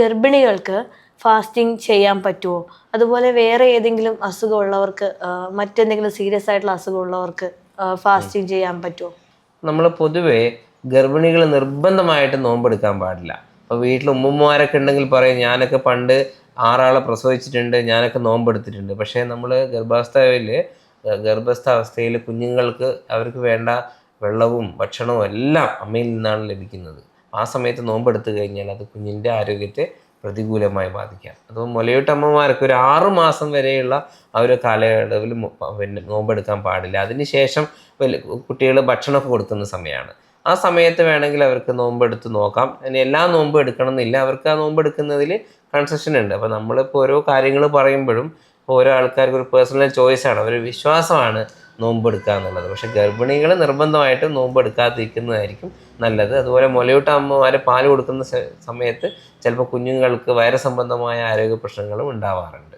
ഗർഭിണികൾക്ക് ഫാസ്റ്റിംഗ് ചെയ്യാൻ പറ്റുമോ അതുപോലെ വേറെ ഏതെങ്കിലും അസുഖമുള്ളവർക്ക് മറ്റെന്തെങ്കിലും സീരിയസ് ആയിട്ടുള്ള അസുഖമുള്ളവർക്ക് ഫാസ്റ്റിംഗ് ചെയ്യാൻ പറ്റുമോ നമ്മൾ പൊതുവേ ഗർഭിണികൾ നിർബന്ധമായിട്ട് നോമ്പെടുക്കാൻ പാടില്ല. അപ്പോൾ വീട്ടിൽ ഉമ്മമാരൊക്കെ ഉണ്ടെങ്കിൽ പറയും ഞാനൊക്കെ പണ്ട് ആറാളെ പ്രസവിച്ചിട്ടുണ്ട് ഞാനൊക്കെ നോമ്പെടുത്തിട്ടുണ്ട്. പക്ഷേ നമ്മൾ ഗർഭാവസ്ഥയിൽ ഗർഭസ്ഥ അവസ്ഥയിൽ കുഞ്ഞുങ്ങൾക്ക് അവർക്ക് വേണ്ട വെള്ളവും ഭക്ഷണവും എല്ലാം അമ്മയിൽ നിന്നാണ് ലഭിക്കുന്നത്. ആ സമയത്ത് നോമ്പെടുത്തു കഴിഞ്ഞാൽ അത് കുഞ്ഞിന്റെ ആരോഗ്യത്തെ പ്രതികൂലമായി ബാധിക്കാം. അപ്പോൾ മുലയൂട്ടമ്മമാർക്ക് ഒരു ആറു മാസം വരെയുള്ള ആ ഒരു കാലയളവിൽ പിന്നെ നോമ്പെടുക്കാൻ പാടില്ല. അതിനുശേഷം കുട്ടികൾ ഭക്ഷണമൊക്കെ കൊടുക്കുന്ന സമയമാണ്. ആ സമയത്ത് വേണമെങ്കിൽ അവർക്ക് നോമ്പെടുത്ത് നോക്കാം. അതിന് എല്ലാ നോമ്പും എടുക്കണം എന്നില്ല. അവർക്ക് ആ നോമ്പ് എടുക്കുന്നതിൽ കൺസെഷൻ ഉണ്ട്. അപ്പോൾ നമ്മളിപ്പോൾ ഓരോ കാര്യങ്ങൾ പറയുമ്പോഴും ഓരോ ആൾക്കാർക്ക് ഒരു പേഴ്സണൽ ചോയ്സാണ് ഒരു വിശ്വാസമാണ്. നോമ്പ് എടുക്കുക എന്നുള്ളത് പക്ഷെ ഗർഭിണികൾ നിർബന്ധമായിട്ടും നോമ്പ് എടുക്കാതിരിക്കുന്നതായിരിക്കും നല്ലത്. അതുപോലെ മുലയൂട്ട അമ്മമാരെ പാൽ കൊടുക്കുന്ന സമയത്ത് ചിലപ്പോൾ കുഞ്ഞുങ്ങൾക്ക് വയറ് സംബന്ധമായ ആരോഗ്യ പ്രശ്നങ്ങളും ഉണ്ടാവാറുണ്ട്.